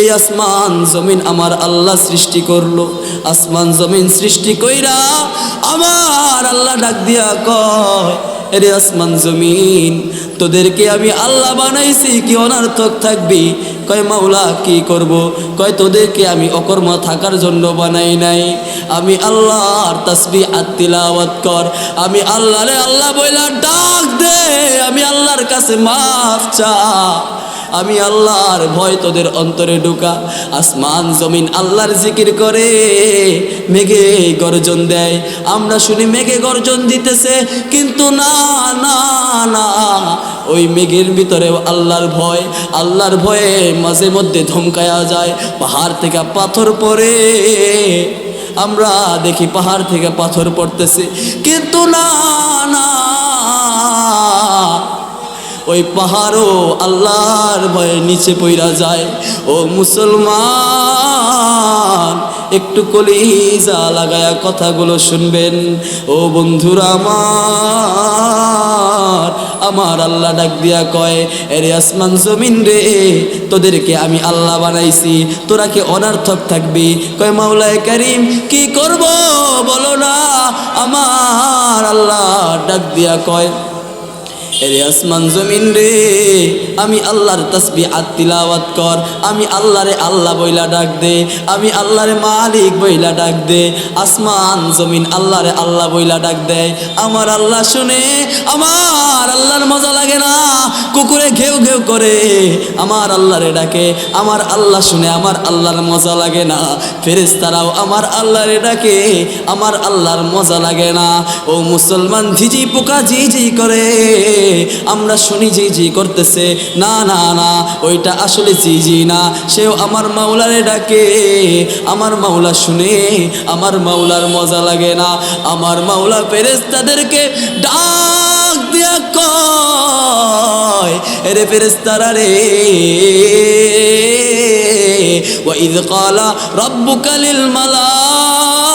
এই আসমান জমিন আমার আল্লাহ সৃষ্টি করল। আসমান জমিন সৃষ্টি কইরা আমার আল্লাহ ডাক দিয়া কয়, এরে আসমান জমিন, তোদেরকে আমি আল্লাহ বানাইছি, কি অনার্থক থাকবি? কয়, মাওলা, কি করব? কয়, তোদেরকে আমি অকর্ম থাকার জন্য বানাই নাই। আমি আল্লাহর তসবি আত্মিলাওয়াত কর। আমি আল্লাহরে আল্লাহ বইলা ডাক দে, আমি আল্লাহর কাছে মাফ চা আমি আল্লাহর ভয় তোদের অন্তরে ঢুকা। আসমান, জমিন আল্লাহর জিকির করে মেঘে গর্জন দেয়। আমরা শুনি মেঘে গর্জন দিতেছে, কিন্তু না না না, ওই মেঘের ভিতরে আল্লাহর ভয়। আল্লাহর ভয়ে মাঝে মধ্যে ধমকায়া যায়, পাহাড় থেকে পাথর পড়ে। আমরা দেখি পাহাড় থেকে পাথর পড়তেছে, কিন্তু না না ওই পাহাড়ও আল্লাহর ভয়ে নিচে পইরা যায়। ও মুসলমান, একটু কলিজা লাগায়া কথাগুলো শুনবেন। ও বন্ধুরা আমার আমার আল্লাহ ডাক দিয়া কয়, এরে আসমান জমিন রে, তোদেরকে আমি আল্লাহ বানাইছি, তোরা কি অনার্থক থাকবি? কয়, মাওলায় করিম, কি করব বলো না? আমার আল্লাহ ডাক দিয়া কয় এরে আসমান জমিন রে, আমি আল্লাহর তসবি আত্মিলাওয়াত কর। আমি আল্লাহরে আল্লাহ বইলা ডাক দে, আমি আল্লাহরে মালিক বইলা ডাক দে। আসমান জমিন আল্লাহরে আল্লাহ বইলা ডাক দেয় আমার আল্লাহ শুনে, আমার আল্লাহর মজা লাগে না। কুকুরে ঘেউ ঘেউ করে। আমার আল্লাহরে ডাকে, আমার আল্লাহ শুনে আমার আল্লাহর মজা লাগে না। ফেরেশতারাও আমার আল্লাহরে ডাকে, আমার আল্লাহর মজা লাগে না। ও মুসলমান, ঝিঝি পোকা ঝি ঝি করে। আমরা শুনি ঝি ঝি করতেছে, না না না, ওইটা আসলে ঝি ঝি না। সেও আমার মাওলারে ডাকে, আমার মাওলা শুনে আমার মাওলার মজা লাগে না। আমার মাওলা ফেরেশতাদেরকে ডাক। কয় এরে ফেরেশতারা রে وإذ قال ربك للملائكة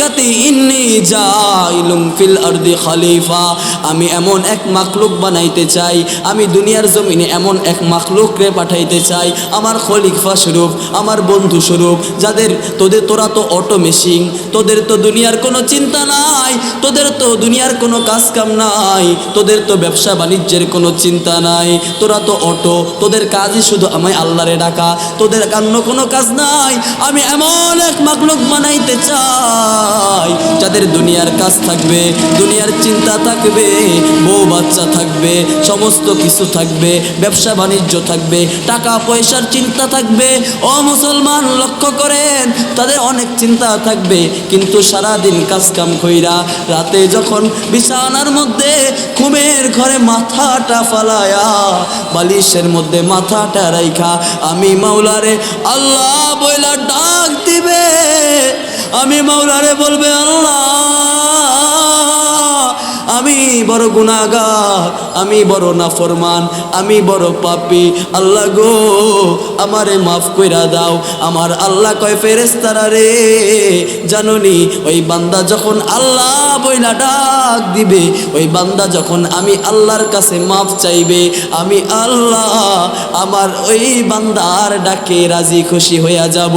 হাকিকাতে ইন্নি জাইলুম ফিল আরদি খলিফা। আমি এমন এক মাকলুক বানাইতে চাই, আমি দুনিয়ার জমিনে এমন এক মাকলুককে পাঠাইতে চাই। আমার খলিফা স্বরূপ, আমার বন্ধু স্বরূপ, যাদের তোদের তোরা তো অটো মেশিন তোদের তো দুনিয়ার কোনো চিন্তা নাই, তোদের তো দুনিয়ার কোনো কাজকাম নাই, তোদের তো ব্যবসা বাণিজ্যের কোনো চিন্তা নাই। তোরা তো অটো, তোদের কাজই শুধু আমায় আল্লাহরে ডাকা, তোদের কান্য কোনো কাজ নাই। আমি এমন এক মাকলুক বানাইতে চাই। যাদের দুনিয়ার কাজ থাকবে, দুনিয়ার চিন্তা থাকবে, বউ বাচ্চা থাকবে, সমস্ত কিছু থাকবে, ব্যবসা বাণিজ্য থাকবে, টাকা পয়সার চিন্তা থাকবে। ও মুসলমান, লক্ষ্য করেন, তাদের অনেক চিন্তা থাকবে, কিন্তু সারাদিন কাজ কাম কইরা রাতে যখন বিছানার মধ্যে ঘুমের ঘরে মাথাটা ফালায়া, বালিশের মধ্যে মাথাটা রাইখা, আমি মাওলারে আল্লাহ বইলা ডাক দিবে। আমি মাওলারে বলবে, আল্লাহ, আমি বড় গুণাগার আমি বড় নাফরমান, আমি বড় পাপি। আল্লাহ গো, আমারে মাফ কইরা দাও। আমার আল্লাহ কয় ফেরেস্তারা রে, জাননি, ওই বান্দা যখন আল্লাহ বইলা ডাক দিবে, ওই বান্দা যখন আমি আল্লাহর কাছে মাফ চাইবে, আমি আল্লাহ আমার ওই বান্দার ডাকে রাজি খুশি হইয়া যাব।